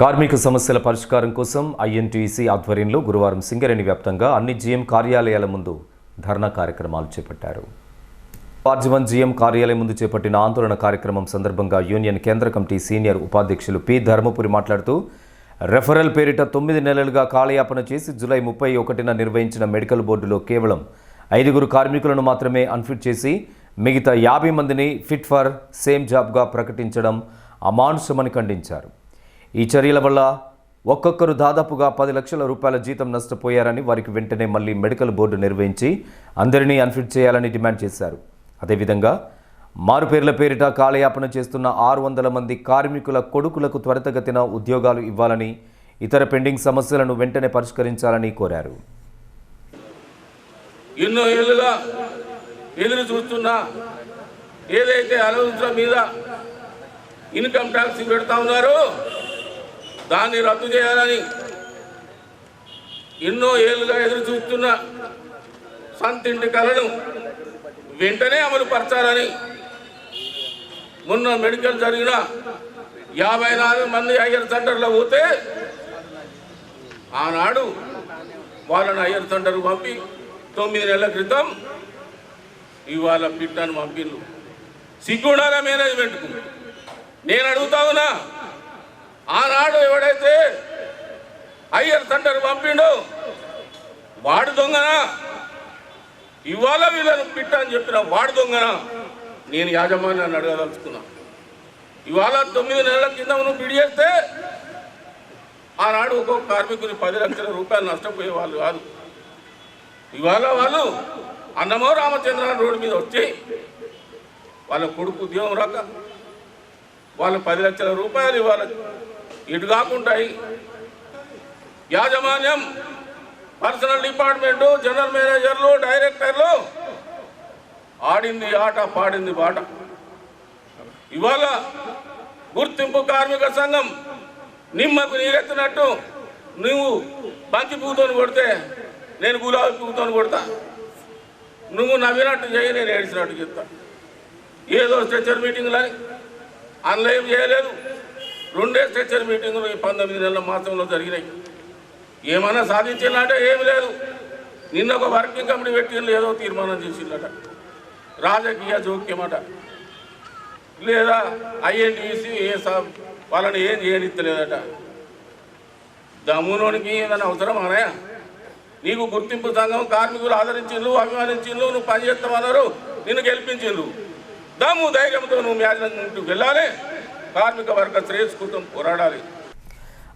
కార్మిక సమస్యల పరిష్కారం కోసం ఐఎన్టీసీ ఆధ్వర్యంలో గురువారం సింగరేణి వ్యాప్తంగా అన్ని జీఎం కార్యాలయాల ముందు ధర్నా కార్యక్రమాలు చేపట్టారు. ఆర్జీవన్ జీఎం కార్యాలయం ముందు చేపట్టిన ఆందోళన కార్యక్రమం సందర్భంగా యూనియన్ కేంద్ర కమిటీ సీనియర్ ఉపాధ్యక్షులు పి ధర్మపురి మాట్లాడుతూ రెఫరల్ పేరిట తొమ్మిది నెలలుగా కాలయాపన చేసి జూలై ముప్పై ఒకటిన నిర్వహించిన మెడికల్ బోర్డులో కేవలం ఐదుగురు కార్మికులను మాత్రమే అన్ఫిట్ చేసి మిగతా యాభై మందిని ఫిట్ ఫర్ సేమ్ జాబ్గా ప్రకటించడం అమానుషమని ఖండించారు. ఈ చర్యల వల్ల ఒక్కొక్కరు దాదాపుగా పది లక్షల రూపాయల జీతం నష్టపోయారని వారికి వెంటనే మళ్ళీ మెడికల్ బోర్డు నిర్వహించి అందరినీ అన్ఫిట్ చేయాలని డిమాండ్ చేశారు. అదేవిధంగా మారుపేర్ల పేరిట కాలయాపన చేస్తున్న ఆరు వందల మంది కార్మికుల కొడుకులకు త్వరితగతిన ఉద్యోగాలు ఇవ్వాలని ఇతర పెండింగ్ సమస్యలను వెంటనే పరిష్కరించాలని కోరారు. ఎన్నో ఏళ్ళుగా ఎదురు చూస్తున్నా ఏదైతే అలవన్స్ల మీద ఇన్కమ్ ట్యాక్స్ పెడతా ఉన్నారో దాన్ని రద్దు చేయాలని ఎన్నో ఏళ్ళుగా ఎదురు చూస్తున్న సంతింటి కళను వెంటనే అమలు పరచాలని మొన్న మెడికల్ జరిగిన యాభై నాలుగు మంది అయ్యర్ సెంటర్లో పోతే ఆనాడు వాళ్ళని అయ్యర్ సెంటర్కు పంపి తొమ్మిది నెలల క్రితం ఇవాళ పిట్టను పంపిళ్ళు. సిగ్గుండాల మేనేజ్మెంట్కు? నేను అడుగుతా ఉన్నా. ఆనాడు ఎవడైతే అయ్యర్ తండ్రి పంపిండో వాడు దొంగనా? ఇవాళ వీళ్ళను పిట్ట అని చెప్పిన వాడు దొంగనా? నేను యాజమాన్యాన్ని అడగదలుచుకున్నా. ఇవాళ తొమ్మిది నెలల కింద నువ్వు పిడి చేస్తే ఆనాడు ఒక్కొక్క కార్మికుని పది లక్షల రూపాయలు నష్టపోయే వాళ్ళు కాదు. ఇవాళ వాళ్ళు అన్నమో రామచంద్ర రోడ్డు మీద వచ్చి వాళ్ళ కొడుకు ఉద్యోగం రాక వాళ్ళు పది లక్షల రూపాయలు ఇవాళ ఇటు కాకుంటాయి యాజమాన్యం పర్సనల్ డిపార్ట్మెంటు జనరల్ మేనేజర్లు డైరెక్టర్లు ఆడింది ఆట పాడింది పాట ఇవాళ గుర్తింపు కార్మిక సంఘం నిమ్మకు నీరెత్తినట్టు నువ్వు బంతి పువ్వుతోని కొడితే నేను గులాబీ పువ్వుతోని కొడతా. నువ్వు నవ్వినట్టు చేయి నేను ఏడిచినట్టు చెప్తా. ఏదో స్ట్రెచర్ మీటింగ్లని అందులో ఏం చేయలేదు. రెండే స్ట్రెచర్ మీటింగులు ఈ పంతొమ్మిది నెలల మాసంలో జరిగినాయి. ఏమన్నా సాధించిందంటే ఏమి లేదు. నిన్న ఒక వర్కింగ్ కమిటీ పెట్టిండ్రు ఏదో తీర్మానం చేసిందట రాజకీయ జోక్యమట. లేదా ఐఎన్టీసీ ఏ వాళ్ళని ఏం చేయనిస్తలేదట దమ్ములోనికి ఏదైనా అవసరం అనయా నీకు గుర్తింపు సంఘం కార్మికులు ఆదరించిండ్రు అభిమానించిండ్రు నువ్వు పనిచేస్తామన్నారు నిన్ను గెలిపించిండ్రు. దమ్ము ధైర్యంతో నువ్వు మ్యాచ్ వెళ్ళాలి. కార్మిక వర్గ శ్రేయస్కృతం పోరాడాలి.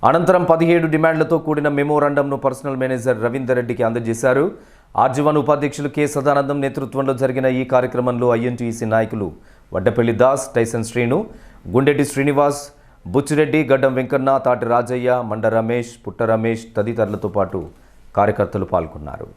అనంతరం పదిహేడు డిమాండ్లతో కూడిన మెమోరాండంను పర్సనల్ మేనేజర్ రవీందర్ రెడ్డికి అందజేశారు. ఆర్జీవన్ ఉపాధ్యక్షులు కె. సదానందం నేతృత్వంలో జరిగిన ఈ కార్యక్రమంలో ఐఎన్టీసీ నాయకులు వడ్డపల్లి దాస్ టైసన్ శ్రీను గుండెటి శ్రీనివాస్ బుచ్చిరెడ్డి గడ్డం వెంకన్న తాటి రాజయ్య మండ రమేష్ పుట్ట రమేష్ తదితరులతో పాటు కార్యకర్తలు పాల్గొన్నారు.